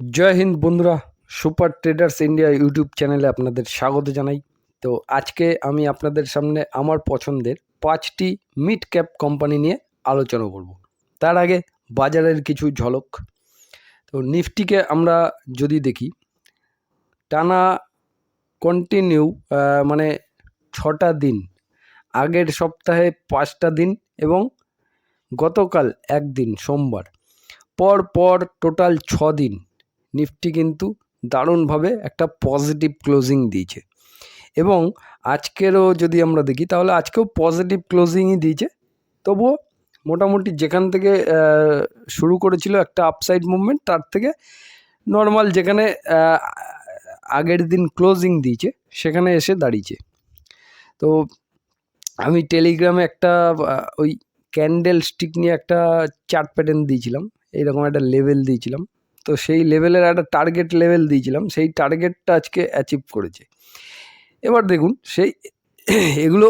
জয় হিন্দ বন্ধুরা, super traders India YouTube চ্যানেলে আপনাদের স্বাগত জানাই। তো আজকে আমি আপনাদের সামনে আমার পছন্দের পাঁচটি মিড ক্যাপ কোম্পানি নিয়ে আলোচনা করব। তার আগে বাজারের কিছু ঝলক। তো নিফটিকে আমরা যদি দেখি, টানা কন্টিনিউ মানে ছটা দিন, আগের সপ্তাহে পাঁচটা দিন এবং গতকাল একদিন, সোমবার পর পর টোটাল ছ দিন নিফটি কিন্তু দারুণভাবে একটা পজিটিভ ক্লোজিং দিয়েছে। এবং আজকেরও যদি আমরা দেখি, তাহলে আজকেও পজিটিভ ক্লোজিংই দিয়েছে। তবুও মোটামুটি যেখান থেকে শুরু করেছিল একটা আপসাইড মুভমেন্ট তার থেকে নর্মাল যেখানে আগের দিন ক্লোজিং দিয়েছে, সেখানে এসে দাঁড়িয়েছে। তো আমি টেলিগ্রামে একটা ওই ক্যান্ডেল স্টিক নিয়ে একটা চার্ট প্যাটার্ন দিয়েছিলাম। এইরকম একটা লেভেল দিয়েছিলাম। তো সেই লেভেলের একটা টার্গেট লেভেল দিয়েছিলাম, সেই টার্গেটটা আজকে অ্যাচিভ করেছে। এবার দেখুন, সেই এগুলো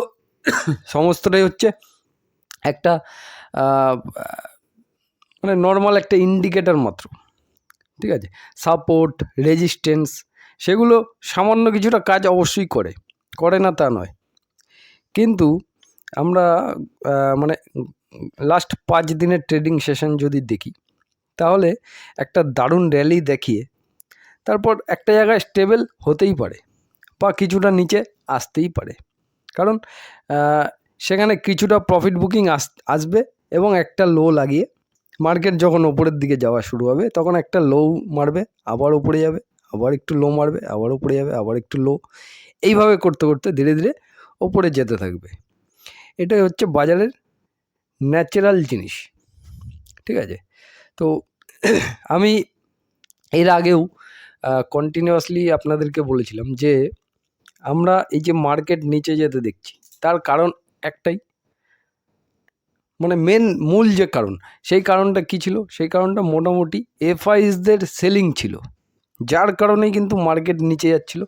সমস্তটাই হচ্ছে একটা মানে নর্মাল একটা ইন্ডিকেটার মাত্র, ঠিক আছে? সাপোর্ট রেজিস্ট্যান্স সেগুলো সামান্য কিছুটা কাজ অবশ্যই করে করে না তা নয়। কিন্তু আমরা মানে লাস্ট পাঁচ দিনের ট্রেডিং সেশন যদি দেখি তাহলে একটা দারুণ র্যালি দেখিয়ে তারপর একটা জায়গায় স্টেবল হতেই পারে বা কিছুটা নিচে আসতেই পারে। কারণ সেখানে কিছুটা প্রফিট বুকিং আস, আসবে এবং একটা লো লাগিয়ে মার্কেট যখন ওপরের দিকে যাওয়া শুরু হবে, তখন একটা লো মারবে, আবার উপরে যাবে, আবার একটু লো মারবে, আবার উপরে যাবে, আবার একটু লো এইভাবে করতে করতে ধীরে ধীরে ওপরে যেতে থাকবে। এটাই হচ্ছে বাজারের ন্যাচারাল জিনিস। ঠিক আছে? তো আমি এর আগেও কন্টিনিউয়াসলি আপনাদেরকে বলেছিলাম যে, আমরা এই যে মার্কেট নিচে যেতে দেখছি, তার কারণ একটাই। মানে মেন মূল যে কারণ, সেই কারণটা কী ছিল? সেই কারণটা মোটামুটি এফআইসদের সেলিং ছিল, যার কারণেই কিন্তু মার্কেট নিচে যাচ্ছিল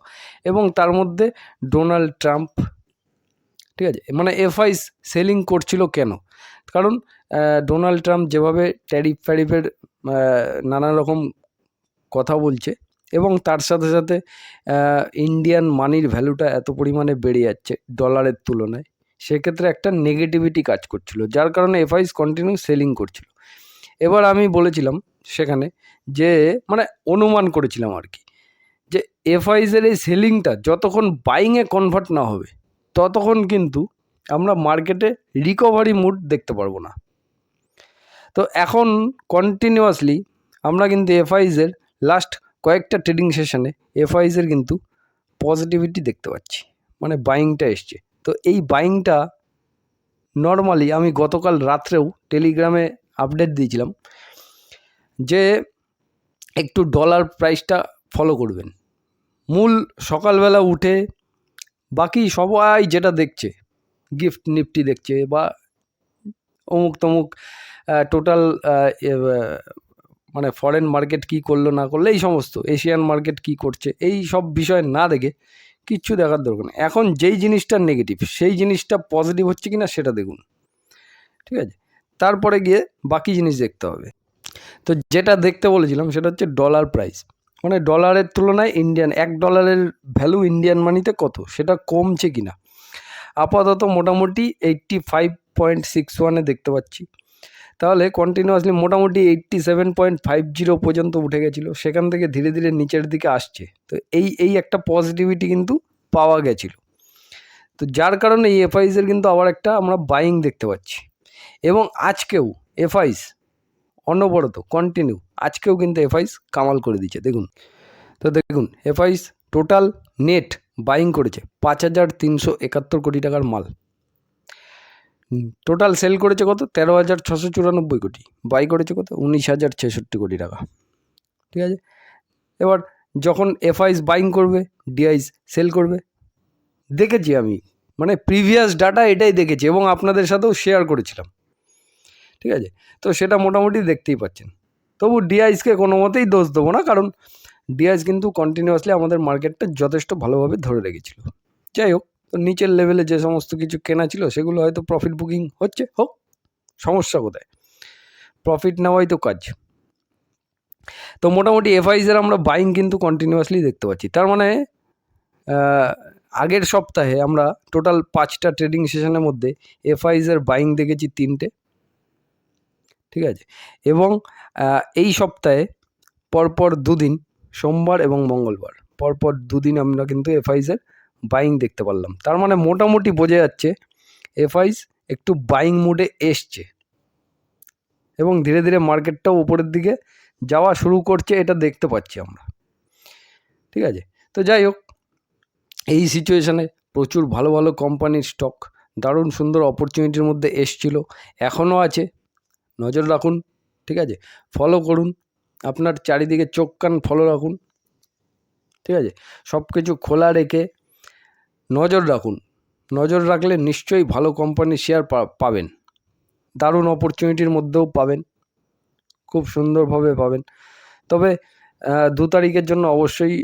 এবং তার মধ্যে ডোনাল্ড ট্রাম্প ঠিক আছে? মানে এফআইস সেলিং করছিল কেন? কারণ ডোনাল্ড ট্রাম্প যেভাবে ট্যারিফ ফ্যারিফের নানা রকম কথা বলছে এবং তার সাথে সাথে ইন্ডিয়ান মানির ভ্যালুটা এত পরিমাণে বেড়ে যাচ্ছে ডলারের তুলনায়। সেক্ষেত্রে একটা নেগেটিভিটি কাজ করছিল, যার কারণে এফআইস কন্টিনিউ সেলিং করছিল। এবার আমি বলেছিলাম সেখানে যে মানে অনুমান করেছিলাম আর কি, যে এফআইসের এই সেলিংটা যতক্ষণ বাইংয়ে কনভার্ট না হবে, ততক্ষণ কিন্তু আমরা মার্কেটে রিকভারি মুড দেখতে পারব না। তো এখন কন্টিনিউয়াসলি আমরা কিন্তু এফআইসের লাস্ট কয়েকটা ট্রেডিং সেশনে এফআইসের কিন্তু পজিটিভিটি দেখতে পাচ্ছি। মানে বাইংটা এসছে। তো এই বাইংটা নর্মালি আমি গতকাল রাত্রেও টেলিগ্রামে আপডেট দিয়েছিলাম যে একটু ডলার প্রাইসটা ফলো করবেন। মূল সকালবেলা উঠে বাকি সবাই যেটা দেখছে গিফট নিফটি দেখছে বা অমুক তমুক টোটাল মানে ফরেন মার্কেট কি করল না করল, এই সমস্ত এশিয়ান মার্কেট কি করছে, এই সব বিষয় না দেখে কিচ্ছু দেখার দরকার নেই। এখন যেই জিনিসটা নেগেটিভ সেই জিনিসটা পজিটিভ হচ্ছে কি না সেটা দেখুন, ঠিক আছে? তারপরে গিয়ে বাকি জিনিস দেখতে হবে। তো যেটা দেখতে বলেছিলাম সেটা হচ্ছে ডলার প্রাইস মানে ডলারের তুলনায় ইন্ডিয়ান এক ডলারের ভ্যালু ইন্ডিয়ান মানিতে কত, সেটা কমছে কি না আপাতত মোটামুটি এইট্টি ফাইভ পয়েন্ট সিক্স ওয়ানে দেখতে পাচ্ছি। তাহলে কন্টিনিউয়াসলি মোটামুটি eighty seven point five zero পর্যন্ত উঠে গেছিল, সেখান থেকে ধীরে ধীরে নিচের দিকে আসছে। তো এই এই একটা পজিটিভিটি কিন্তু পাওয়া গেছিল। তো যার কারণে এই এফআইসের কিন্তু আবার একটা আমরা বাইং দেখতে পাচ্ছি। এবং আজকেও এফআইস অনবরত কন্টিনিউ আজকেও কিন্তু এফআইস কামাল করে দিচ্ছে। দেখুন, তো দেখুন এফআইস টোটাল নেট বাইং করেছে পাঁচ হাজার তিনশো একাত্তর কোটি টাকার মাল। টোটাল সেল করেছে কত? তেরো হাজার ছশো চুরানব্বই কোটি। বাই করেছে কত? উনিশ হাজার ছেষট্টি কোটি টাকা। ঠিক আছে? এবার যখন এফআইস বাইং করবে ডিআইস সেল করবে, দেখেছি আমি। মানে প্রিভিয়াস ডাটা এটাই দেখেছি এবং আপনাদের সাথেও শেয়ার করেছিলাম। ঠিক আছে? তো সেটা মোটামুটি দেখতেই পাচ্ছেন। তবু ডিআইসকে কোনো মতেই দোষ দেবো না, কারণ ডিআইস কিন্তু কন্টিনিউয়াসলি আমাদের মার্কেটটা যথেষ্ট ভালোভাবে ধরে রেখেছিল। যাই হোক তো নিচের লেভেলে যে সমস্ত কিছু কেনা ছিল, সেগুলো হয়তো প্রফিট বুকিং হচ্ছে। হোক, সমস্যা কোথায়? প্রফিট নেওয়াই তো কাজ। তো মোটামুটি এফআইসের আমরা বাইং কিন্তু কন্টিনিউয়াসলি দেখতে পাচ্ছি। তার মানে আগের সপ্তাহে আমরা টোটাল পাঁচটা ট্রেডিং সেশনের মধ্যে এফআইসের বাইং দেখেছি তিনটে। ঠিক আছে? এবং এই সপ্তাহে পরপর দুদিন, সোমবার এবং মঙ্গলবার, পরপর দুদিন আমরা কিন্তু এফআইসের বাইং দেখতে পারলাম। তার মানে মোটামুটি বোঝা যাচ্ছে এফআইস একটু বাইং মুডে এসছে। এবং ধীরে ধীরে মার্কেটটাও উপরের দিকে যাওয়া শুরু করছে, এটা দেখতে পাচ্ছি আমরা। ঠিক আছে? তো যাই হোক, এই সিচুয়েশানে প্রচুর ভালো ভালো কোম্পানির স্টক দারুণ সুন্দর অপরচুনিটির মধ্যে এসছিল, এখনও আছে। নজর রাখুন, ঠিক আছে? ফলো করুন, আপনার চারিদিকে চোখ কান ফলো রাখুন। ঠিক আছে? সব কিছু খোলা রেখে নজর রাখুন। নজর রাখলে নিশ্চয়ই ভালো কোম্পানির শেয়ার পাবেন। দারুণ অপরচুনিটির মধ্যেও পাবেন। খুব সুন্দরভাবে পাবেন। তবে দু তারিখের জন্য অবশ্যই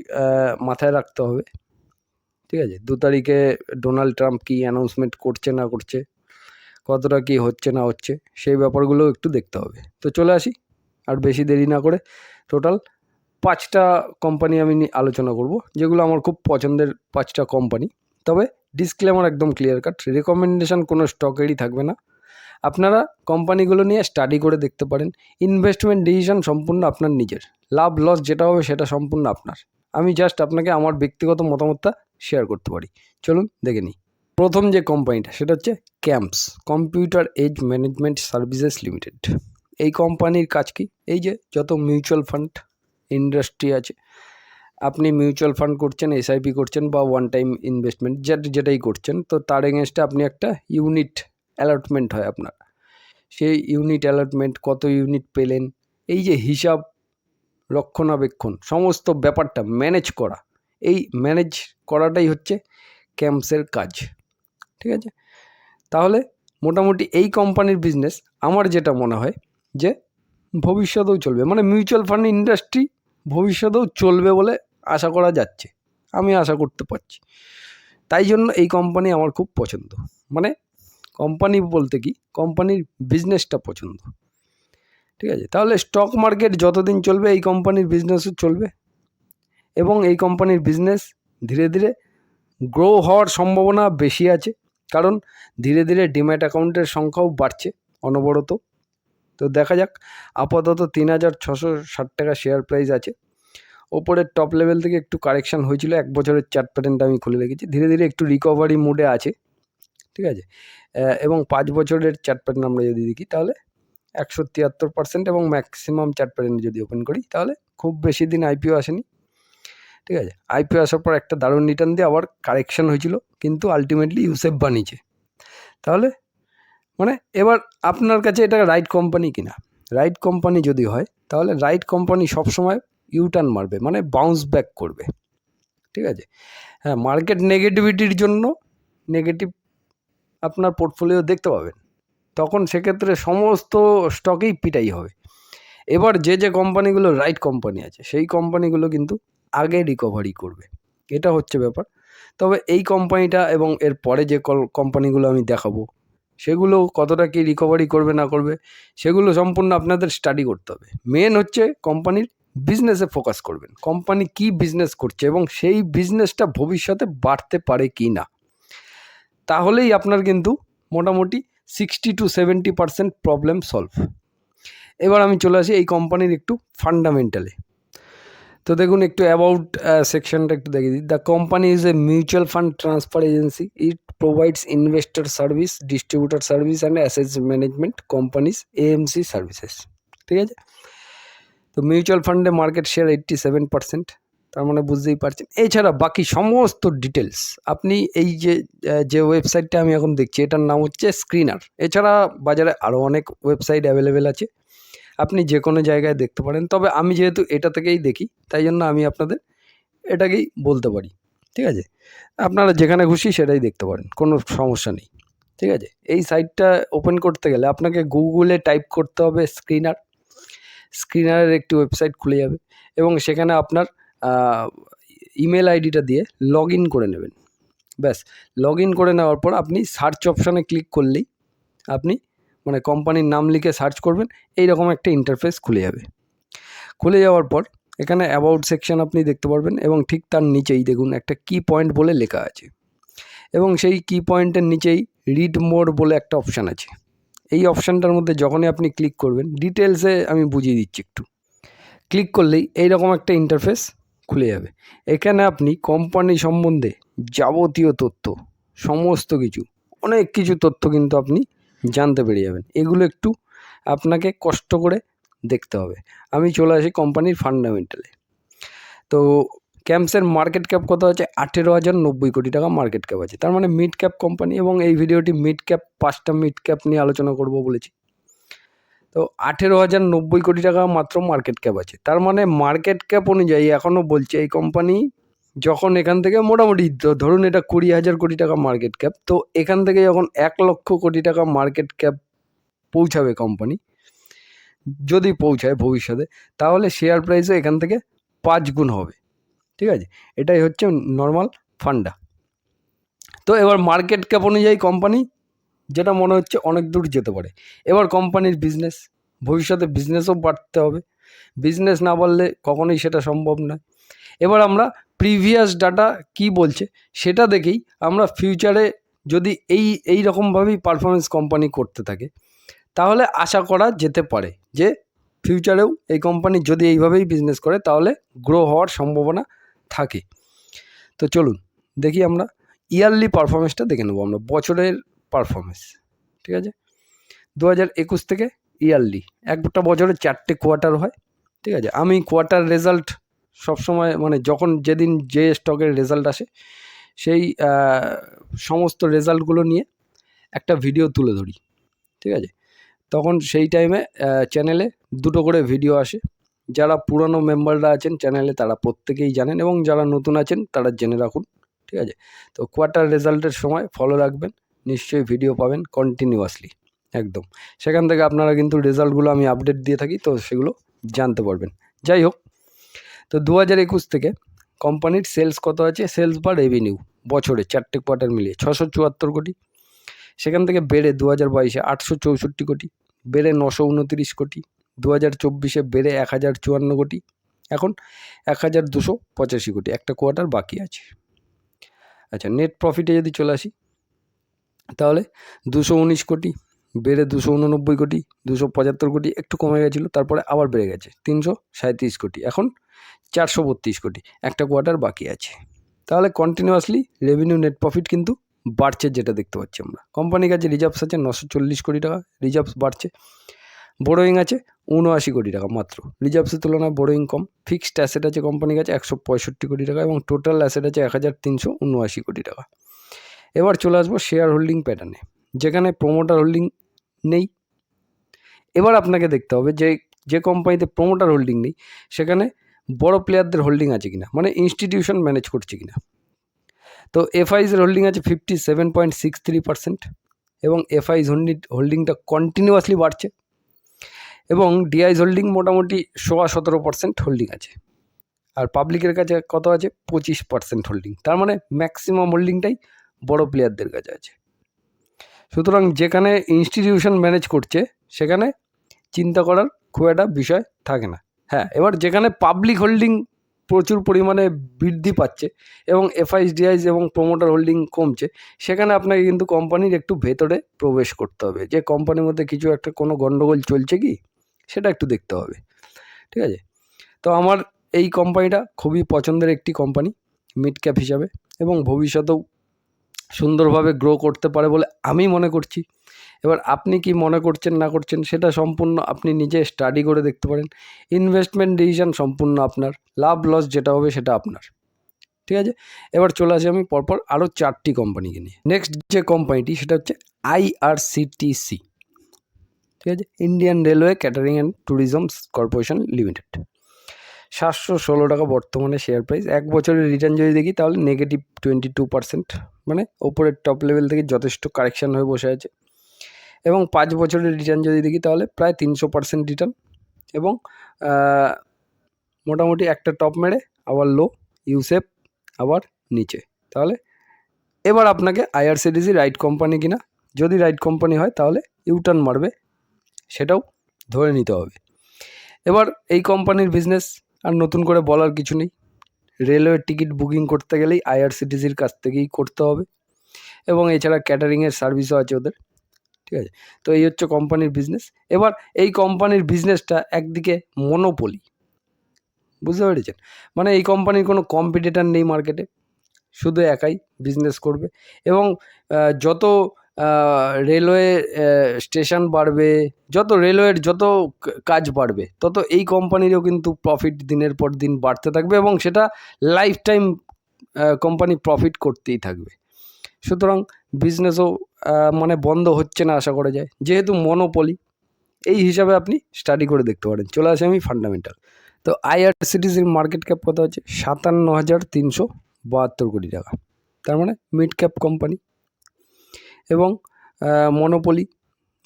মাথায় রাখতে হবে। ঠিক আছে? দু তারিখে ডোনাল্ড ট্রাম্প কী অ্যানাউন্সমেন্ট করছে না করছে, কতটা কী হচ্ছে না হচ্ছে, সেই ব্যাপারগুলো একটু দেখতে হবে। তো চলে আসি, আর বেশি দেরি না করে। টোটাল পাঁচটা কোম্পানি আমি আলোচনা করব, যেগুলো আমার খুব পছন্দের পাঁচটা কোম্পানি তবে ডিসক্লেমার একদম ক্লিয়ার কাট রেকমেন্ডেশন কোনো স্টকেরই থাকবে না। আপনারা কোম্পানিগুলো নিয়ে স্টাডি করে দেখতে পারেন। ইনভেস্টমেন্ট ডিসিশন সম্পূর্ণ আপনার নিজের। লাভ লস যেটা হবে সেটা সম্পূর্ণ আপনার। আমি জাস্ট আপনাকে আমার ব্যক্তিগত মতামতটা শেয়ার করতে পারি। চলুন দেখে নিই। প্রথম যে কোম্পানিটা সেটা হচ্ছে CAMS computer age management services limited এই কোম্পানির কাজ কি? এই যে যত মিউচুয়াল ফান্ড ইন্ডাস্ট্রি আছে আপনি মিউচুয়াল ফান্ড করছেন এসআইপি করছেন বা ওয়ান টাইম ইনভেস্টমেন্ট যেটা, যেটাই করছেন, তো তার এগেনস্টে আপনি একটা ইউনিট অ্যালটমেন্ট হয় আপনার। সেই ইউনিট অ্যালটমেন্ট কত ইউনিট পেলেন, এই যে হিসাব রক্ষণাবেক্ষণ, সমস্ত ব্যাপারটা ম্যানেজ করা, এই ম্যানেজ করাটাই হচ্ছে ক্যাম্পসের কাজ, ঠিক আছে? তাহলে মোটামুটি এই কোম্পানির বিজনেস আমার যেটা মনে হয় যে ভবিষ্যতেও চলবে মানে মিউচুয়াল ফান্ড ইন্ডাস্ট্রি ভবিষ্যতেও চলবে বলে আশা করা যাচ্ছে। আমি আশা করতে পারছি। তাই জন্য এই কোম্পানি আমার খুব পছন্দ। মানে কোম্পানি বলতে কি? কোম্পানির বিজনেসটা পছন্দ। ঠিক আছে? তাহলে স্টক মার্কেট যতদিন চলবে, এই কোম্পানির বিজনেসও চলবে। এবং এই কোম্পানির বিজনেস ধীরে ধীরে গ্রো হওয়ার সম্ভাবনা বেশি আছে। কারণ ধীরে ধীরে ডিম্যাট অ্যাকাউন্টের সংখ্যাও বাড়ছে অনবরত। তো দেখা যাক, আপাতত তিন হাজার ছশো ষাট টাকা শেয়ার প্রাইস আছে। ওপরের টপ লেভেল থেকে একটু কারেকশান হয়েছিল, এক বছরের চার্ট প্যাটার্নটা আমি খুলে রেখেছি। ধীরে ধীরে একটু রিকভারি মুডে আছে, ঠিক আছে? এবং পাঁচ বছরের চার্ট প্যাটার্ন আমরা যদি দেখি, তাহলে একশো তিয়াত্তর পার্সেন্ট এবং ম্যাক্সিমাম চার্ট প্যাটার্ন যদি ওপেন করি, তাহলে খুব বেশি দিন আইপিও আসেনি, ঠিক আছে? আইপিও আসার পর একটা দারুণ রিটার্ন দিয়ে আবার কারেকশান হয়েছিল, কিন্তু আলটিমেটলি ইউসেফ বানিয়েছে। তাহলে মানে এবার আপনার কাছে এটা রাইট কোম্পানি কিনা? রাইট কোম্পানি যদি হয়, তাহলে রাইট কোম্পানি সবসময় ইউটার্ন মারবে মানে বাউন্স ব্যাক করবে। ঠিক আছে? হ্যাঁ মার্কেট নেগেটিভিটির জন্য নেগেটিভ আপনার পোর্টফোলিও দেখতে পাবেন। তখন সেক্ষেত্রে সমস্ত স্টকেই পিটাই হবে। এবার যে যে কোম্পানিগুলো রাইট কোম্পানি আছে, সেই কোম্পানিগুলো কিন্তু আগে রিকভারি করবে। এটা হচ্ছে ব্যাপার। তবে এই কোম্পানিটা এবং এর পরে যে কোম্পানিগুলো আমি দেখাবো, সেগুলো কতটা কি রিকভারি করবে না করবে, সেগুলো সম্পূর্ণ আপনাদের স্টাডি করতে হবে। মেন হচ্ছে কোম্পানির বিজনেসে ফোকাস করবেন। কোম্পানি কি বিজনেস করছে এবং সেই বিজনেসটা ভবিষ্যতে বাড়তে পারে কি না? তাহলেই আপনার কিন্তু মোটামুটি sixty two seventy percent problem solve এবার আমি চলে আসি এই কোম্পানির একটু ফান্ডামেন্টালে তো দেখুন, একটু অ্যাবাউট সেকশনটা একটু দেখে দিই। The company is a mutual fund transfer agency it provides investor service distributor service and asset management companies AMC services ঠিক আছে? তো মিউচুয়াল ফান্ডে market share eighty seven percent তার মানে বুঝতেই পারছেন। এছাড়া বাকি সমস্ত ডিটেলস আপনি এই যে যে ওয়েবসাইটটা আমি এখন দেখছি, এটার নাম হচ্ছে স্ক্রিনার এছাড়া বাজারে আরও অনেক ওয়েবসাইট অ্যাভেলেবেল আছে, আপনি যে কোনো জায়গায় দেখতে পারেন। তবে আমি যেহেতু এটা থেকেই দেখি, তাই জন্য আমি আপনাদের এটাকেই বলতে পারি। ঠিক আছে? আপনারা যেখানে খুশি সেটাই দেখতে পারেন, কোনো সমস্যা নেই। ঠিক আছে? এই সাইটটা ওপেন করতে গেলে আপনাকে গুগলে টাইপ করতে হবে স্ক্রিনার স্ক্রিনারের একটি ওয়েবসাইট খুলে যাবে এবং সেখানে আপনার ইমেল আইডিটা দিয়ে লগ ইন করে নেবেন। ব্যাস লগ ইন করে নেওয়ার পর আপনি সার্চ অপশানে ক্লিক করলেই আপনি মানে কোম্পানির নাম লিখে সার্চ করবেন এই রকম একটা ইন্টারফেস খুলে যাবে। খুলে যাওয়ার পর এখানে অ্যাবাউট সেকশন আপনি দেখতে পারবেন এবং ঠিক তার নিচেই দেখুন একটা কি পয়েন্ট বলে লেখা আছে। এবং সেই কি পয়েন্টের নিচেই রিড মোর বলে একটা অপশান আছে। এই অপশানটার মধ্যে যখনই আপনি ক্লিক করবেন ডিটেলসে আমি বুঝিয়ে দিচ্ছি একটু। ক্লিক করলেই এইরকম একটা ইন্টারফেস খুলে যাবে। এখানে আপনি কোম্পানি সম্বন্ধে যাবতীয় তথ্য, সমস্ত কিছু, অনেক কিছু তথ্য কিন্তু আপনি জানতে পেরে যাবেন। এগুলো একটু আপনাকে কষ্ট করে দেখতে হবে। আমি চলে আসি কোম্পানির ফান্ডামেন্টালে তো ক্যাম্পসের মার্কেট ক্যাপ কত আছে? আঠেরো হাজার নব্বই কোটি টাকা মার্কেট ক্যাপ আছে। তার মানে মিড ক্যাপ কোম্পানি এবং এই ভিডিওটি মিড ক্যাপ পাঁচটা মিড ক্যাপ নিয়ে আলোচনা করব বলেছি। তো আঠেরো হাজার নব্বই কোটি টাকা মাত্র মার্কেট ক্যাপ আছে। তার মানে মার্কেট ক্যাপ অনুযায়ী এখনও বলছে এই কোম্পানি যখন এখান থেকে মোটামুটি ধরুন এটা কুড়ি হাজার কোটি টাকা মার্কেট ক্যাপ তো এখান থেকে যখন এক লক্ষ কোটি টাকা মার্কেট ক্যাপ পৌঁছাবে কোম্পানি যদি পৌঁছায় ভবিষ্যতে, তাহলে শেয়ার প্রাইসও এখান থেকে পাঁচ গুণ হবে। ঠিক আছে? এটাই হচ্ছে নর্মাল ফান্ডা তো এবার মার্কেট ক্যাপ অনুযায়ী কোম্পানি যেটা মনে হচ্ছে অনেক দূর যেতে পারে। এবার কোম্পানির বিজনেস ভবিষ্যতে বিজনেসও বাড়তে হবে। বিজনেস না বাড়লে কখনোই সেটা সম্ভব নয়। এবার আমরা প্রিভিয়াস ডাটা কি বলছে, সেটা দেখেই আমরা ফিউচারে যদি এই এই রকমভাবেই পারফরমেন্স কোম্পানি করতে থাকে, তাহলে আশা করা যেতে পারে যে ফিউচারেও এই কোম্পানি যদি এইভাবেই বিজনেস করে, তাহলে গ্রো হওয়ার সম্ভাবনা থাকে। তো চলুন, দেখি আমরা ইয়ারলি পারফরমেন্সটা দেখে নেব আমরা, বছরের পারফরমেন্স ঠিক আছে? দু হাজার একুশ থেকে ইয়ারলি একটা বছরে চারটে কোয়ার্টার হয়, ঠিক আছে? আমি কোয়ার্টার রেজাল্ট সবসময় মানে যখন যেদিন যে স্টকের রেজাল্ট আসে, সেই সমস্ত রেজাল্টগুলো নিয়ে একটা ভিডিও তুলে ধরি, ঠিক আছে? তখন সেই টাইমে চ্যানেলে দুটো করে ভিডিও আসে যারা পুরনো মেম্বাররা আছেন চ্যানেলে তারা প্রত্যেকেই জানেন এবং যারা নতুন আছেন তারা জেনে রাখুন, ঠিক আছে? তো কোয়ার্টার রেজাল্টের সময় ফলো রাখবেন, নিশ্চয়ই ভিডিও পাবেন কন্টিনিউয়াসলি একদম। সেখান থেকে আপনারা কিন্তু রেজাল্টগুলো আমি আপডেট দিয়ে থাকি, তো সেগুলো জানতে পারবেন। যাই হোক, তো দু হাজার একুশ থেকে কোম্পানির সেলস কত আছে? সেলস বা রেভিনিউ বছরে চারটে কোয়ার্টার মিলিয়ে ছশো চুয়াত্তর কোটি। সেখান থেকে বেড়ে দু হাজার বাইশে আটশো চৌষট্টি কোটি, বেড়ে নশো উনতিরিশ কোটি। দু হাজার চব্বিশে বেড়ে এক হাজার চুয়ান্ন কোটি। এখন এক হাজার দুশো পঁচাশি কোটি। একটা কোয়ার্টার বাকি আছে। আচ্ছা নেট প্রফিটে যদি চলে আসি, তাহলে দুশো উনিশ কোটি বেড়ে দুশো উননব্বই কোটি, দুশো পঁচাত্তর কোটি একটু কমে গেছিল, তারপরে আবার বেড়ে গেছে, তিনশো সাঁত্রিশ কোটি। এখন চারশো বত্রিশ কোটি। একটা কোয়ার্টার বাকি আছে। তাহলে কন্টিনিউয়াসলি রেভিনিউ নেট প্রফিট কিন্তু বাড়ছে যেটা দেখতে পাচ্ছি আমরা। কোম্পানির কাছে রিজার্ভস আছে নশো চল্লিশ কোটি টাকা। রিজার্ভস বাড়ছে। বোরোয়িং আছে উনআশি কোটি টাকা মাত্র। রিজার্ভসের তুলনায় বোরোয়িং কম ফিক্সড অ্যাসেট আছে কোম্পানির কাছে একশো পঁয়ষট্টি কোটি টাকা এবং টোটাল অ্যাসেট আছে এক হাজার তিনশো উনআশি কোটি টাকা। এবার চলে আসব শেয়ার হোল্ডিং প্যাটার্নে যেখানে প্রোমোটার হোল্ডিং নেই। এবার আপনাকে দেখতে হবে যে যে কোম্পানিতে প্রোমোটার হোল্ডিং নেই, সেখানে বড় প্লেয়ারদের হোল্ডিং আছে কিনা মানে ইনস্টিটিউশন ম্যানেজ করছে কিনা। তো এফআইসের হোল্ডিং আছে fifty seven point six three percent এবং এফআইস হোল্ডিং হোল্ডিংটা কন্টিনিউয়াসলি বাড়ছে। এবং ডিআইস হোল্ডিং মোটামুটি সোয়া সতেরো পার্সেন্ট হোল্ডিং আছে। আর পাবলিকের কাছে কত আছে? পঁচিশ পার্সেন্ট হোল্ডিং তার মানে ম্যাক্সিমাম হোল্ডিংটাই বড় প্লেয়ারদের কাছে আছে। সুতরাং যেখানে ইনস্টিটিউশন ম্যানেজ করছে, সেখানে চিন্তা করার খুব একটা বিষয় থাকে না। হ্যাঁ এবার যেখানে পাবলিক হোল্ডিং প্রচুর পরিমাণে বৃদ্ধি পাচ্ছে এবং এফআইএস ডিআইস এবং প্রোমোটার হোল্ডিং কমছে, সেখানে আপনাকে কিন্তু কোম্পানির একটু ভেতরে প্রবেশ করতে হবে। যে কোম্পানির মধ্যে কিছু একটা কোনো গণ্ডগোল চলছে কি? সেটা একটু দেখতে হবে, ঠিক আছে? তো আমার এই কোম্পানিটা খুবই পছন্দের একটি কোম্পানি মিড ক্যাপ হিসাবে এবং ভবিষ্যতেও সুন্দরভাবে গ্রো করতে পারে বলে আমি মনে করছি। এবার আপনি কি মনে করছেন, না করছেন, সেটা সম্পূর্ণ আপনি নিজে স্টাডি করে দেখতে পারেন। ইনভেস্টমেন্ট ডিসিশন সম্পূর্ণ আপনার লাভ লস যেটা হবে সেটা আপনার, ঠিক আছে? এবার চলে আসি আমি পরপর আরও চারটি কোম্পানিকে নিয়ে। নেক্সট যে কোম্পানিটি সেটা হচ্ছে আইআরসিটিসি ঠিক আছে Indian railway catering and tourism corporation limited সাতশো ষোলো টাকা বর্তমানে শেয়ার প্রাইস এক বছরের রিটার্ন যদি দেখি, তাহলে নেগেটিভ টোয়েন্টি টু পার্সেন্ট মানে ওপরের টপ লেভেল থেকে যথেষ্ট কারেকশান হয়ে বসে আছে। এবং পাঁচ বছরের রিটার্ন যদি দেখি, তাহলে প্রায় তিনশো পার্সেন্ট রিটার্ন এবং মোটামুটি একটা টপ মেরে, আবার লো ইউসেপ আবার নিচে। তাহলে এবার আপনাকে আইআরসিটিসি রাইট কোম্পানি কিনা। যদি রাইট কোম্পানি হয়, তাহলে ইউটার্ন মারবে। সেটাও ধরে নিতে হবে। এবার এই কোম্পানির বিজনেস আর নতুন করে বলার কিছু নেই। রেলওয়ের টিকিট বুকিং করতে গেলেই আইআরসিটিসির কাছ থেকেই করতে হবে এবং এছাড়া ক্যাটারিংয়ের সার্ভিসও আছে ওদের, ঠিক আছে? তো এই হচ্ছে কোম্পানির বিজনেস এবার এই কোম্পানির বিজনেসটা একদিকে মনোপলি বুঝতে পেরেছেন? মানে এই কোম্পানির কোনো কম্পিটিটার নেই মার্কেটে শুধু একাই বিজনেস করবে এবং যত রেলওয়ে স্টেশন বাড়বে, যত রেলওয়ের যত কাজ বাড়বে, তত এই কোম্পানিরও কিন্তু প্রফিট দিনের পর দিন বাড়তে থাকবে এবং সেটা লাইফ টাইম কোম্পানি প্রফিট করতেই থাকবে। সুতরাং বিজনেসও মানে বন্ধ হচ্ছে না আশা করা যায়। যেহেতু মনোপলি এই হিসাবে আপনি স্টাডি করে দেখতে পারেন। চলে আসে আমি ফান্ডামেন্টাল তো আইআরসিটিসির মার্কেট ক্যাপ কত হচ্ছে সাতান্ন হাজার তিনশো বাহাত্তর কোটি টাকা। তার মানে মিড ক্যাপ কোম্পানি এবং মনোপলি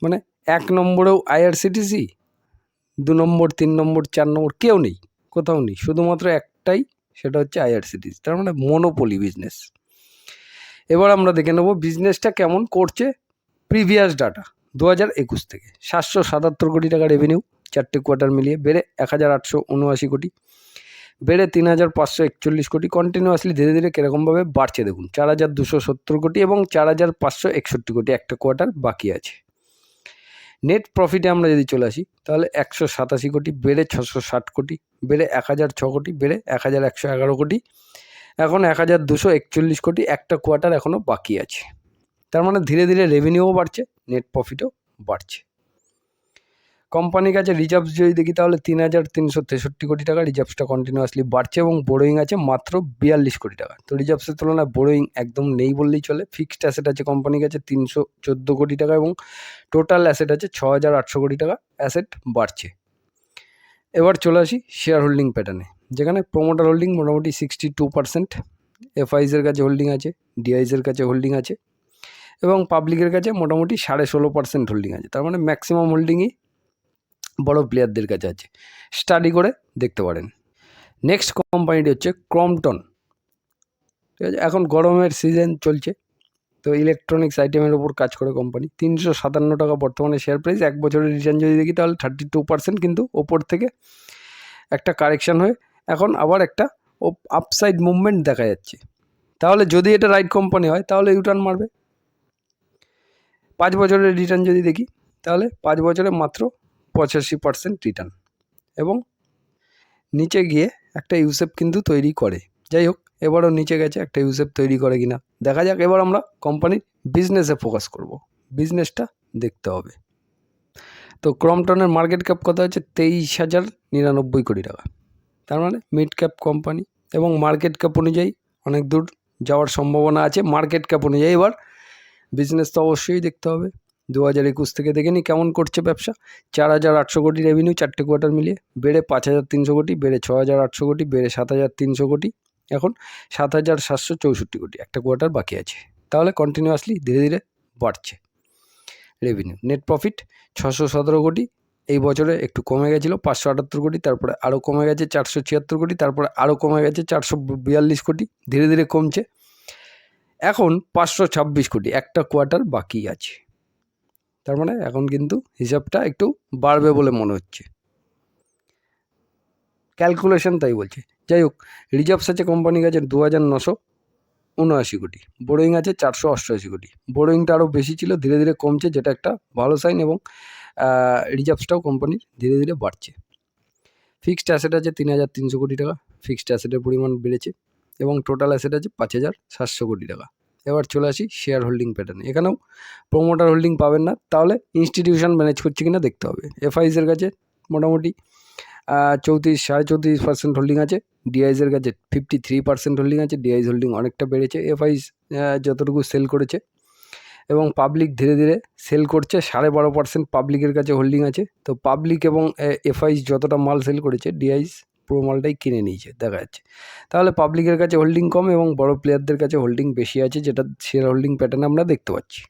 মানে এক নম্বরেও আইআরসিটিসি দু নম্বর, তিন নম্বর, চার নম্বর কেউ নেই, কোথাও নেই, শুধুমাত্র একটাই সেটা হচ্ছে আইআরসিটিসি তার মানে মনোপলি বিজনেস এবার আমরা দেখে নেব বিজনেসটা কেমন করছে প্রিভিয়াস ডাটা দু হাজার একুশ থেকে। সাতশো সাতাত্তর কোটি টাকা রেভিনিউ চারটে কোয়ার্টার মিলিয়ে বেড়ে এক হাজার আটশো উনআশি কোটি। বেড়ে তিন হাজার পাঁচশো একচল্লিশ কোটি কন্টিনিউয়াসলি ধীরে ধীরে কীরকমভাবে বাড়ছে দেখুন। চার হাজার দুশো সত্তর কোটি এবং চার হাজার পাঁচশো একষট্টি কোটি একটা কোয়ার্টার বাকি আছে। নেট প্রফিটে আমরা যদি চলে আসি, তাহলে একশো সাতাশি কোটি বেড়ে ছশো ষাট কোটি, বেড়ে এক হাজার ছ কোটি, বেড়ে এক হাজার একশো এগারো কোটি, এখন এক হাজার দুশো একচল্লিশ কোটি একটা কোয়ার্টার এখনও বাকি আছে। তার মানে ধীরে ধীরে রেভিনিউও বাড়ছে নেট প্রফিটও বাড়ছে। কোম্পানির কাছে রিজার্ভস যদি দেখি তাহলে তিন হাজার তিনশো তেষট্টি কোটি টাকা রিজার্ভসটা কন্টিনিউয়াসলি বাড়ছে এবং বোরোয়িং আছে মাত্র বিয়াল্লিশ কোটি টাকা। তো রিজার্ভসের তুলনায় বোরোয়িং একদম নেই বললেই চলে। ফিক্সড অ্যাসেট আছে কোম্পানির কাছে তিনশো চোদ্দ কোটি টাকা এবং টোটাল অ্যাসেট আছে ছ হাজার আটশো কোটি টাকা। অ্যাসেট বাড়ছে। এবার চলে আসি শেয়ার হোল্ডিং প্যাটার্নে যেখানে প্রোমোটার হোল্ডিং মোটামুটি সিক্সটি টু পার্সেন্ট এফআইসের কাছে হোল্ডিং আছে ডিআইসের কাছে হোল্ডিং আছে এবং পাবলিকের কাছে মোটামুটি সাড়ে ষোলো পার্সেন্ট হোল্ডিং আছে। তার মানে ম্যাক্সিমাম হোল্ডিংই বড় প্লেয়ারদের কাছে আছে। স্টাডি করে দেখতে পারেন। নেক্সট কোম্পানিটি হচ্ছে ক্রমটন ঠিক আছে, এখন গরমের সিজন চলছে। তো ইলেকট্রনিক্স আইটেমের ওপর কাজ করে কোম্পানি তিনশো সাতান্ন টাকা বর্তমানে শেয়ার প্রাইস এক বছরের রিটার্ন যদি দেখি তাহলে থার্টি টু পার্সেন্ট কিন্তু ওপর থেকে একটা কারেকশান হয়ে এখন আবার একটা আপসাইড মুভমেন্ট দেখা যাচ্ছে। তাহলে যদি এটা রাইট কোম্পানি হয়, তাহলে ইউটার্ন মারবে। পাঁচ বছরের রিটার্ন যদি দেখি, তাহলে পাঁচ বছরে মাত্র পঁচাশি পার্সেন্ট রিটার্ন এবং নিচে গিয়ে একটা ইউসেপ কিন্তু তৈরি করে। যাই হোক, এবারও নিচে গেছে, একটা ইউসেপ তৈরি করে কিনা। দেখা যাক এবার আমরা কোম্পানির বিজনেসে ফোকাস করব। বিজনেসটা দেখতে হবে। তো ক্রমটনের মার্কেট ক্যাপ কত হচ্ছে তেইশ হাজার নিরানব্বই কোটি টাকা। তার মানে মিড ক্যাপ কোম্পানি এবং মার্কেট ক্যাপ অনুযায়ী অনেক দূর যাওয়ার সম্ভাবনা আছে। মার্কেট ক্যাপ অনুযায়ী এবার বিজনেস তো অবশ্যই দেখতে হবে। দু হাজার একুশ থেকে দেখে নিই কেমন করছে ব্যবসা। চার হাজার আটশো কোটি রেভিনিউ চারটে কোয়ার্টার মিলিয়ে বেড়ে পাঁচ হাজার তিনশো কোটি, বেড়ে ছ হাজার আটশো কোটি, বেড়ে সাত হাজার তিনশো কোটি, এখন সাত হাজার সাতশো চৌষট্টি কোটি একটা কোয়ার্টার বাকি আছে। তাহলে কন্টিনিউয়াসলি ধীরে ধীরে বাড়ছে রেভিনিউ নেট প্রফিট ছশো সতেরো কোটি, এই বছরে একটু কমে গেছিল পাঁচশো আটাত্তর কোটি, তারপরে আরও কমে গেছে চারশো ছিয়াত্তর কোটি, তারপরে আরও কমে গেছে চারশো বিয়াল্লিশ কোটি, ধীরে ধীরে কমছে। এখন পাঁচশো ছাব্বিশ কোটি, একটা কোয়ার্টার বাকি আছে। তার মানে এখন কিন্তু হিসাবটা একটু বাড়বে বলে মনে হচ্ছে। ক্যালকুলেশন তাই বলছে। যাই হোক রিজার্ভস আছে কোম্পানির কাছে দু হাজার নশো উনআশি কোটি বোরোয়িং আছে চারশো অষ্টআশি কোটি। বোরোয়িংটা আরও বেশি ছিল, ধীরে ধীরে কমছে, যেটা একটা ভালো সাইন এবং রিজার্ভসটাও কোম্পানির ধীরে ধীরে বাড়ছে। ফিক্সড অ্যাসেট আছে তিন হাজার তিনশো কোটি টাকা ফিক্সড অ্যাসেটের পরিমাণ বেড়েছে এবং টোটাল অ্যাসেট আছে পাঁচ হাজার সাতশো কোটি টাকা। এবার চলে আসি শেয়ার হোল্ডিং প্যাটার্নে এখানেও প্রোমোটার হোল্ডিং পাবেন না, তাহলে ইনস্টিটিউশন ম্যানেজ করছে কিনা দেখতে হবে। এফআইসের কাছে মোটামুটি চৌত্রিশ, সাড়ে চৌত্রিশ পার্সেন্ট হোল্ডিং আছে ডিআইসের কাছে ফিফটি থ্রি পার্সেন্ট হোল্ডিং আছে ডিআইস হোল্ডিং অনেকটা বেড়েছে এফআইস যতটুকু সেল করেছে। এবং পাবলিক ধীরে ধীরে সেল করছে, সাড়ে বারো পার্সেন্ট পাবলিকের কাছে হোল্ডিং আছে। তো পাবলিক এবং এফআইস যতটা মাল সেল করেছে ডিআইস পুরো মালটাই কিনে নিয়েছে দেখা যাচ্ছে তাহলে পাবলিকের কাছে হোল্ডিং কম এবং বড় প্লেয়ারদের কাছে হোল্ডিং বেশি আছে, যেটা শেয়ার হোল্ডিং প্যাটার্ন আমরা দেখতে পাচ্ছি।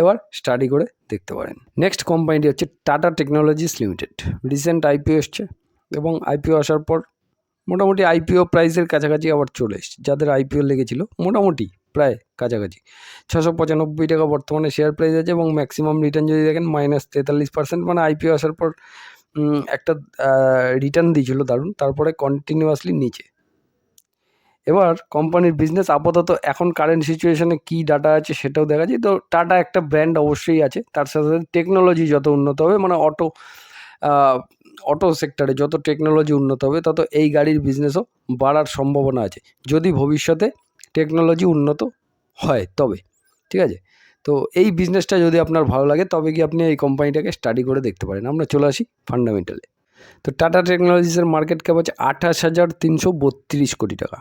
এবার স্টাডি করে দেখতে পারেন। নেক্সট কোম্পানিটি হচ্ছে Tata technologies limited recent IPO এসছে এবং আইপিও আসার পর মোটামুটি আইপিও প্রাইসের কাছাকাছি আবার চলে এসছে। যাদের আইপিও লেগেছিল, মোটামুটি প্রায় কাছাকাছি। ছশো পঁচানব্বই টাকা বর্তমানে শেয়ার প্রাইস আছে এবং ম্যাক্সিমাম রিটার্ন যদি দেখেন মাইনাস তেতাল্লিশ পার্সেন্ট মানে আইপিও আসার পর একটা রিটার্ন দিয়েছিল দারুণ, তারপরে কন্টিনিউয়াসলি নিচে। এবার কোম্পানির বিজনেস আপাতত এখন কারেন্ট সিচুয়েশনে কী ডাটা আছে সেটাও দেখা যায়। তো টাটা একটা ব্র্যান্ড অবশ্যই আছে, তার সাথে সাথে টেকনোলজি যত উন্নত হবে মানে অটো অটো সেক্টরে যত টেকনোলজি উন্নত হবে, তত এই গাড়ির বিজনেসও বাড়ার সম্ভাবনা আছে। যদি ভবিষ্যতে টেকনোলজি উন্নত হয় তবে, ঠিক আছে? তো এই বিজনেসটা যদি আপনার ভালো লাগে, তবে কি আপনি এই কোম্পানিটাকে স্টাডি করে দেখতে পারেন। আমরা চলে আসি ফান্ডামেন্টালে তো টাটা টেকনোলজিসের মার্কেট ক্যাপ আছে আঠাশ হাজার তিনশো বত্রিশ কোটি টাকা।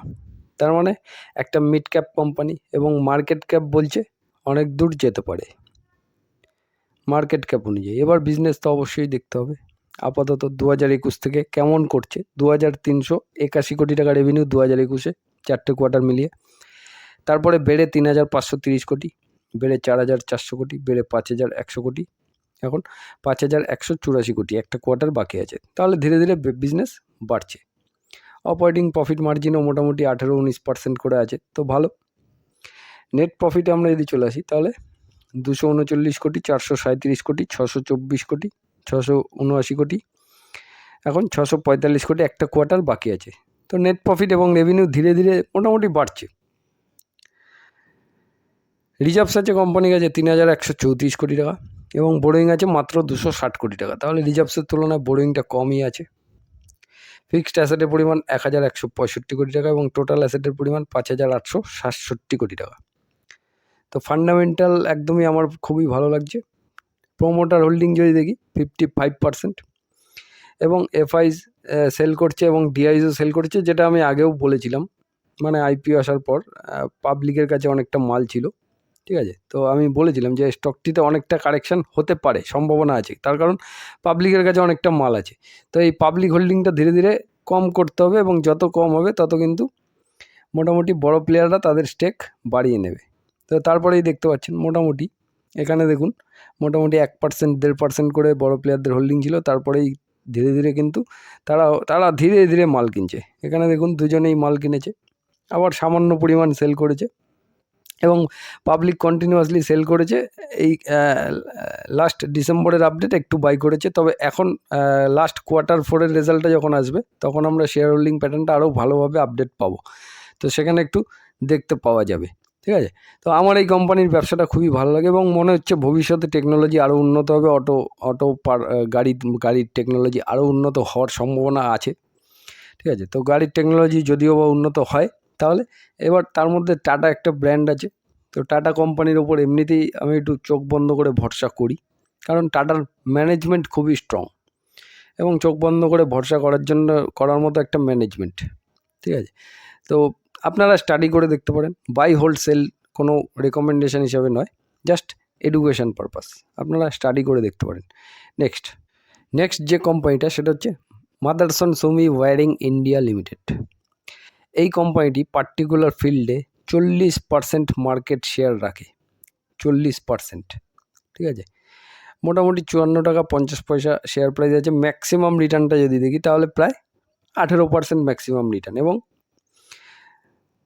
তার মানে একটা মিড ক্যাপ কোম্পানি এবং মার্কেট ক্যাপ বলছে অনেক দূর যেতে পারে। মার্কেট ক্যাপ অনুযায়ী। এবার বিজনেস তো অবশ্যই দেখতে হবে। আপাতত দু হাজার একুশ থেকে কেমন করছে? দু হাজার তিনশো একাশি কোটি টাকা রেভিনিউ দু হাজার একুশে চারটে কোয়ার্টার মিলিয়ে। তারপরে বেড়ে তিন হাজার পাঁচশো তিরিশ কোটি। বেড়ে চার হাজার চারশো কোটি, বেড়ে পাঁচ হাজার একশো কোটি। এখন পাঁচ হাজার একশো চুরাশি কোটি একটা কোয়ার্টার বাকি আছে। তাহলে ধীরে ধীরে বিজনেস বাড়ছে। অপারেটিং প্রফিট মার্জিনও মোটামুটি আঠেরো উনিশ পার্সেন্ট করে আছে। তো ভালো। নেট প্রফিটে আমরা যদি চলে আসি, তাহলে দুশো উনচল্লিশ কোটি, চারশো সাঁত্রিশ কোটি, ছশো চব্বিশ কোটি, ছশো উনআশি কোটি। এখন ছশো পঁয়তাল্লিশ কোটি একটা কোয়ার্টার বাকি আছে। তো নেট প্রফিট এবং রেভিনিউ ধীরে ধীরে মোটামুটি বাড়ছে। রিজার্ভস আছে কোম্পানির কাছে তিন হাজার একশো চৌত্রিশ কোটি টাকা এবং বোরিং আছে মাত্র দুশো ষাট কোটি টাকা। তাহলে রিজার্ভসের তুলনায় বোরিংটা কমই আছে। ফিক্সড অ্যাসেটের পরিমাণ এক হাজার একশো পঁয়ষট্টি কোটি টাকা এবং টোটাল অ্যাসেটের পরিমাণ পাঁচ হাজার আটশো সাতষট্টি কোটি টাকা। তো ফান্ডামেন্টাল একদমই আমার খুবই ভালো লাগছে। প্রোমোটার হোল্ডিং যদি দেখি ফিফটি ফাইভ পার্সেন্ট এবং এফআইজ সেল করছে এবং ডিআইজও সেল করছে, যেটা আমি আগেও বলেছিলাম। মানে আইপিও আসার পর পাবলিকের কাছে অনেকটা মাল ছিল। ঠিক আছে? তো আমি বলেছিলাম যে স্টকটিতে অনেকটা কারেকশান হতে পারে, সম্ভাবনা আছে। তার কারণ পাবলিকের কাছে অনেকটা মাল আছে। তো এই পাবলিক হোল্ডিংটা ধীরে ধীরে কম করতে হবে এবং যত কম হবে তত কিন্তু মোটামুটি বড় প্লেয়াররা তাদের স্টেক বাড়িয়ে নেবে। তো তারপরেই দেখতে পাচ্ছেন মোটামুটি, এখানে দেখুন, মোটামুটি এক পার্সেন্ট দেড় পার্সেন্ট করে বড় প্লেয়ারদের হোল্ডিং ছিল। তারপরেই ধীরে ধীরে কিন্তু তারা তারা ধীরে ধীরে মাল কিনছে। এখানে দেখুন দুজনেই মাল কিনেছে। আবার সামান্য পরিমাণ সেল করেছে। এবং পাবলিক কন্টিনিউয়াসলি সেল করেছে। এই লাস্ট ডিসেম্বরের আপডেট একটু বাই করেছে। তবে এখন লাস্ট কোয়ার্টার ফোরের রেজাল্টটা যখন আসবে, তখন আমরা শেয়ার হোল্ডিং প্যাটার্নটা আরও ভালোভাবে আপডেট পাবো। তো সেখানে একটু দেখতে পাওয়া যাবে। ঠিক আছে? তো আমার এই কোম্পানির ব্যবসাটা খুবই ভালো লাগে এবং মনে হচ্ছে ভবিষ্যতে টেকনোলজি আরও উন্নত হবে। অটো অটো পার গাড়ি, গাড়ির টেকনোলজি আরও উন্নত হওয়ার সম্ভাবনা আছে। ঠিক আছে? তো গাড়ির টেকনোলজি যদিও বা উন্নত হয় তাহলে এবার তার মধ্যে টাটা একটা ব্র্যান্ড আছে। তো টাটা কোম্পানির ওপর এমনিতেই আমি একটু চোখ বন্ধ করে ভরসা করি। কারণ টাটার ম্যানেজমেন্ট খুবই স্ট্রং এবং চোখ বন্ধ করে ভরসা করার জন্য, করার মতো একটা ম্যানেজমেন্ট ঠিক আছে? তো আপনারা স্টাডি করে দেখতে পারেন। বাই হোল্ড সেল কোনো রেকমেন্ডেশন হিসাবে নয়। জাস্ট এডুকেশন পারপাস আপনারা স্টাডি করে দেখতে পারেন। নেক্সট নেক্সট যে কোম্পানিটা সেটা হচ্ছে Motherson Sumi wiring India limited এই কোম্পানিটি পার্টিকুলার ফিল্ডে চল্লিশ পার্সেন্ট মার্কেট শেয়ার রাখে। চল্লিশ পার্সেন্ট ঠিক আছে? মোটামুটি চুয়ান্ন টাকা পঞ্চাশ পয়সা শেয়ার প্রাইস আছে। ম্যাক্সিমাম রিটার্নটা যদি দেখি, তাহলে প্রায় আঠেরো পার্সেন্ট ম্যাক্সিমাম রিটার্ন এবং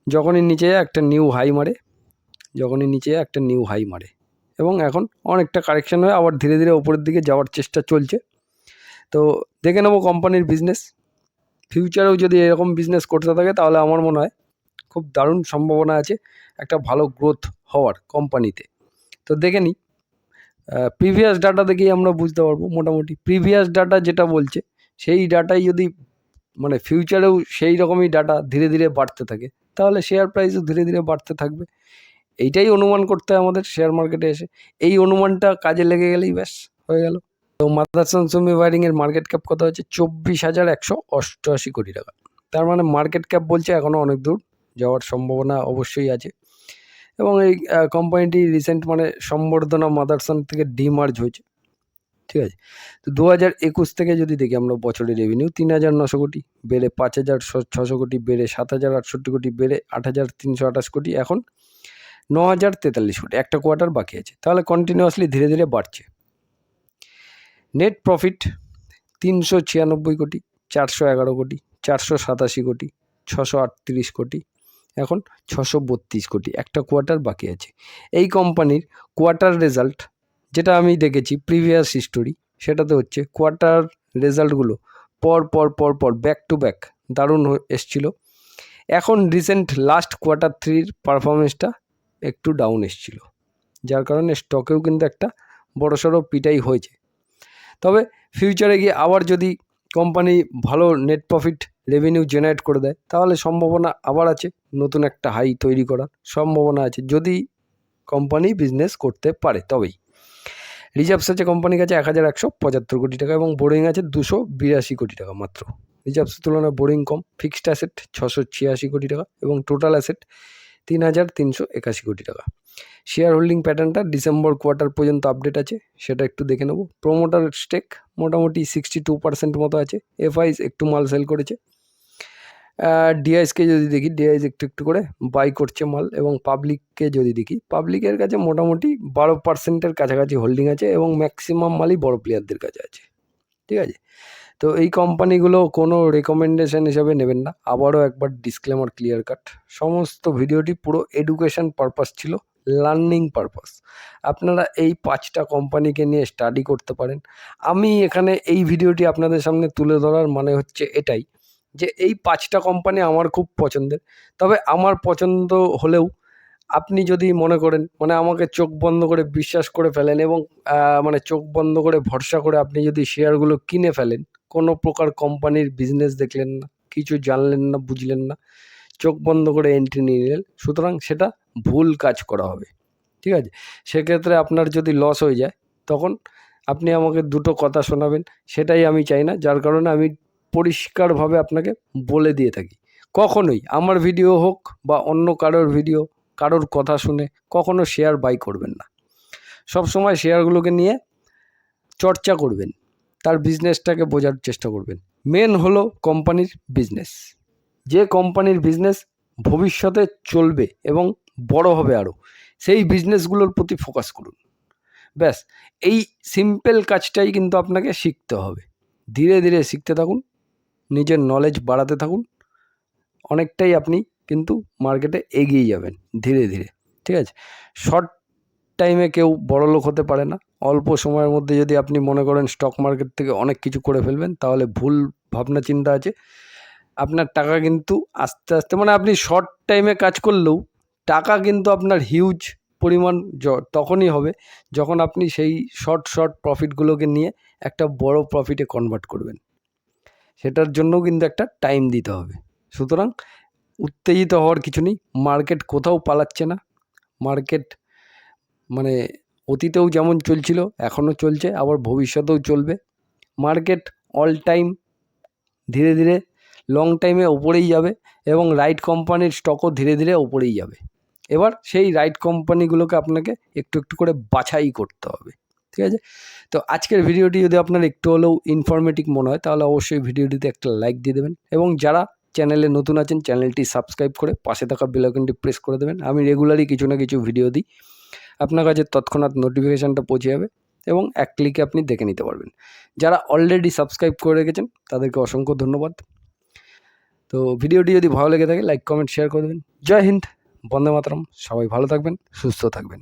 যখনই নিচে একটা নিউ হাই মারে। যখনই নিচে একটা নিউ হাই মারে। এবং এখন অনেকটা কারেকশন হয়ে, আবার ধীরে ধীরে ওপরের দিকে যাওয়ার চেষ্টা চলছে। তো দেখে নেব কোম্পানির বিজনেস ফিউচারেও যদি এরকম বিজনেস করতে থাকে, তাহলে আমার মনে হয় খুব দারুণ সম্ভাবনা আছে একটা ভালো গ্রোথ হওয়ার কোম্পানিতে তো দেখে নিই প্রিভিয়াস ডাটা দেখেই আমরা বুঝতে পারব মোটামুটি। প্রিভিয়াস ডাটা যেটা বলছে, সেই ডাটাই যদি মানে ফিউচারেও সেই রকমই ডাটা ধীরে ধীরে বাড়তে থাকে, তাহলে শেয়ার প্রাইসও ধীরে ধীরে বাড়তে থাকবে। এইটাই অনুমান করতে হয় আমাদের শেয়ার মার্কেটে এসে। এই অনুমানটা কাজে লেগে গেলেই ব্যাস, হয়ে গেল। তো মাদারসন সুমি ওয়ারিংয়ের মার্কেট ক্যাপ কত হচ্ছে চব্বিশ হাজার একশো অষ্টআশি কোটি টাকা। তার মানে মার্কেট ক্যাপ বলছে এখনও অনেক দূর, যাওয়ার সম্ভাবনা অবশ্যই আছে। এবং এই কোম্পানিটি রিসেন্ট মানে সম্বর্ধনা মাদারসন থেকে ডিমার্জ হয়েছে। ঠিক আছে? তো দু হাজার একুশ থেকে যদি দেখি আমরা বছরের রেভিনিউ তিন হাজার নশো কোটি, বেড়ে পাঁচ হাজার ছশো কোটি, বেড়ে সাত হাজার আটষট্টি কোটি, বেড়ে আট হাজার তিনশো আঠাশ কোটি, এখন ন হাজার তেতাল্লিশ কোটি, একটা কোয়ার্টার বাকি আছে। তাহলে কন্টিনিউয়াসলি ধীরে ধীরে বাড়ছে। নেট প্রফিট তিনশো ছিয়ানব্বই কোটি, চারশো এগারো কোটি, চারশো সাতাশি কোটি, ছশো আটত্রিশ কোটি, এখন ছশো বত্রিশ কোটি। একটা কোয়ার্টার বাকি আছে। এই কোম্পানির কোয়ার্টার রেজাল্ট যেটা আমি দেখেছি প্রিভিয়াস হিস্টোরি সেটাতে হচ্ছে কোয়ার্টার রেজাল্টগুলো পর পর পর পর ব্যাক টু ব্যাক দারুণ এসছিল। এখন রিসেন্ট লাস্ট কোয়ার্টার থ্রির পারফরমেন্সটা একটু ডাউন এসছিল। যার কারণে স্টকেও কিন্তু একটা বড়সড় পিটাই হয়েছে। তবে ফিউচারে গিয়ে আবার যদি কোম্পানি ভালো নেট প্রফিট রেভিনিউ জেনারেট করে দেয়, তাহলে সম্ভাবনা আবার আছে নতুন একটা হাই তৈরি করার সম্ভাবনা আছে, যদি কোম্পানি বিজনেস করতে পারে তবেই। রিজার্ভস আছে কোম্পানির কাছে এক হাজার একশো পঁচাত্তর কোটি টাকা এবং বোরিং আছে দুশো বিরাশি কোটি টাকা মাত্র। রিজার্ভসের তুলনায় বোরিং কম ফিক্সড অ্যাসেট ছশো ছিয়াশি কোটি টাকা এবং টোটাল অ্যাসেট তিন হাজার তিনশো একাশি কোটি টাকা। শেয়ার হোল্ডিং প্যাটার্নটা ডিসেম্বর কোয়ার্টার পর্যন্ত আপডেট আছে, সেটা একটু দেখে নেব। প্রোমোটার স্টেক মোটামুটি সিক্সটি টু পার্সেন্ট মতো আছে এফআইস একটু মাল সেল করেছে। ডিআইসকে যদি দেখি ডিআইস একটু একটু করে বাই করছে মাল, এবং পাবলিককে যদি দেখি পাবলিকের কাছে মোটামুটি বারো পার্সেন্টের কাছাকাছি হোল্ডিং আছে, এবং ম্যাক্সিমাম মালই বড় প্লেয়ারদের কাছে আছে। ঠিক আছে? তো এই কোম্পানিগুলো কোনো রেকমেন্ডেশন হিসাবে নেবেন না। আবারও একবার ডিসক্লেমার ক্লিয়ার কাট সমস্ত ভিডিওটি পুরো এডুকেশন পারপাস ছিল লার্নিং পারপাস আপনারা এই পাঁচটা কোম্পানিকে নিয়ে স্টাডি করতে পারেন। আমি এখানে এই ভিডিওটি আপনাদের সামনে তুলে ধরার মানে হচ্ছে এটাই, যে এই পাঁচটা কোম্পানি আমার খুব পছন্দের। তবে আমার পছন্দ হলেও আপনি যদি মনে করেন মানে আমাকে চোখ বন্ধ করে বিশ্বাস করে ফেলেন এবং মানে চোখ বন্ধ করে ভরসা করে আপনি যদি শেয়ারগুলো কিনে ফেলেন কোনো প্রকার কোম্পানির বিজনেস দেখলেন না, কিছু জানলেন না, বুঝলেন না, চোখ বন্ধ করে এন্ট্রি নিয়ে নিলেন, সুতরাং সেটা ভুল কাজ করা হবে, ঠিক আছে? সেক্ষেত্রে আপনার যদি লস হয়ে যায়, তখন আপনি আমাকে দুটো কথা শোনাবেন, সেটাই আমি চাই না, যার কারণে আমি পরিষ্কারভাবে আপনাকে বলে দিয়ে থাকি। কখনোই আমার ভিডিও হোক বা অন্য কারোর ভিডিও কারোর কথা শুনে কখনো শেয়ার বাই করবেন না। সব সময় শেয়ারগুলোকে নিয়ে চর্চা করবেন। তার বিজনেসটাকে বোঝার চেষ্টা করবেন। মেন হলো কোম্পানির বিজনেস যে কোম্পানির বিজনেস ভবিষ্যতে চলবে এবং বড় হবে আরও সেই বিজনেসগুলোর প্রতি ফোকাস করুন। ব্যাস, এই সিম্পল কাজটাই কিন্তু আপনাকে শিখতে হবে। ধীরে ধীরে শিখতে থাকুন, নিজের নলেজ বাড়াতে থাকুন, অনেকটাই আপনি কিন্তু মার্কেটে এগিয়ে যাবেন ধীরে ধীরে, ঠিক আছে? শর্ট টাইমে কেউ বড়লোক হতে পারে না। অল্প সময়ের মধ্যে যদি আপনি মনে করেন স্টক মার্কেট থেকে অনেক কিছু করে ফেলবেন, তাহলে ভুল ভাবনা চিন্তা আছে। আপনার টাকা কিন্তু আস্তে আস্তে মানে আপনি শর্ট টাইমে কাজ করলেও টাকা কিন্তু আপনার হিউজ পরিমাণ তখনই হবে যখন আপনি সেই শর্ট শর্ট প্রফিটগুলোকে নিয়ে একটা বড় প্রফিটে কনভার্ট করবেন। সেটার জন্যও কিন্তু একটা টাইম দিতে হবে। সুতরাং উত্তেজিত হওয়ার কিছু নেই। মার্কেট কোথাও পালাচ্ছে না। মার্কেট মানে অতীতেও যেমন চলছিল, এখনও চলছে, আবার ভবিষ্যতেও চলবে। মার্কেট অল টাইম ধীরে ধীরে লং টাইমে ওপরেই যাবে এবং রাইট কোম্পানির স্টকও ধীরে ধীরে ওপরেই যাবে। এবার সেই রাইট কোম্পানিগুলোকে আপনাকে একটু একটু করে বাছাই করতে হবে, ঠিক আছে? তো আজকের ভিডিওটি যদি আপনার একটু হলেও ইনফরমেটিভ মনে হয়, তাহলে অবশ্যই ভিডিওটিতে একটা লাইক দিয়ে দেবেন এবং যারা চ্যানেলে নতুন আছেন চ্যানেলটি সাবস্ক্রাইব করে পাশে থাকা বেলাইকনটি প্রেস করে দেবেন। আমি রেগুলারই কিছু না কিছু ভিডিও দিই। আপনার কাছে তৎক্ষণাৎ নোটিফিকেশানটা পৌঁছে যাবে এবং এক ক্লিকে আপনি দেখে নিতে পারবেন। যারা অলরেডি সাবস্ক্রাইব করে রেখেছেন, তাদেরকে অসংখ্য ধন্যবাদ। তো ভিডিওটি যদি ভালো লেগে থাকে লাইক কমেন্ট শেয়ার করে দেবেন। জয় হিন্দ, বন্দে মাতরম। সবাই ভালো থাকবেন, সুস্থ থাকবেন।